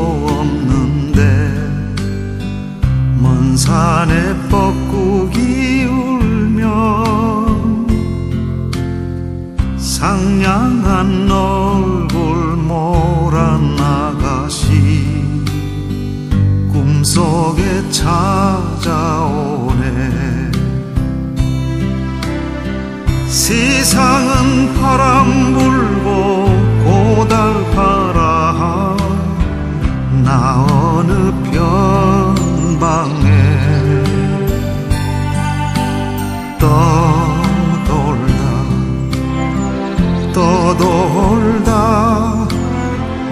없는데 먼 산에 뻐꾸기 울면 상냥한 얼굴 아가씨 꿈속에 찾아오네. 세상은 바람 불 떠돌다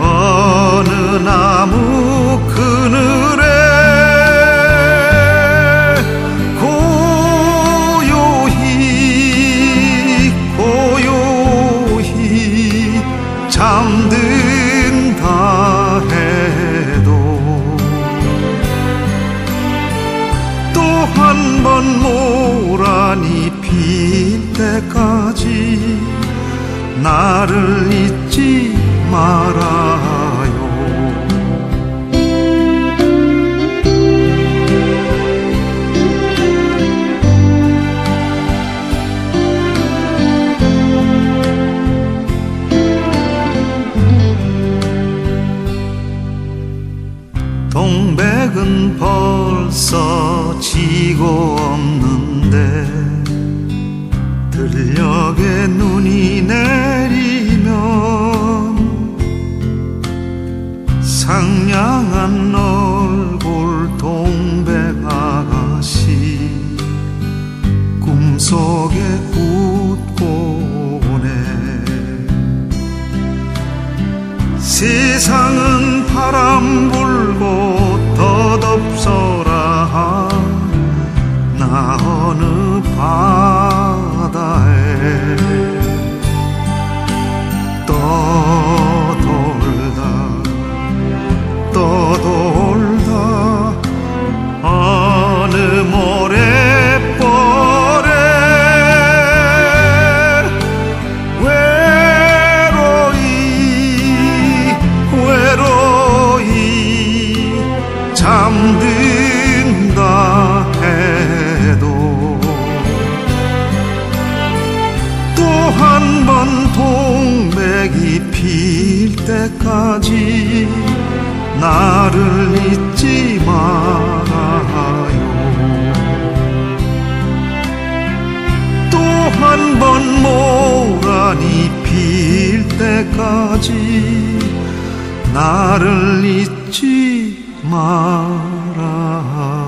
어느 나무 그늘에 고요히 고요히 잠든다 해도 또 한 번 모란이 필 때까지 나를 잊지 말아요. 동백은 벌써 지고 없는데 들녘에 눈 세상은 바람 불 잠든다 해도 또 한 번 동백이 필 때까지 나를 잊지 말아요. 또 한 번 모란이 필 때까지 나를 잊지 말아요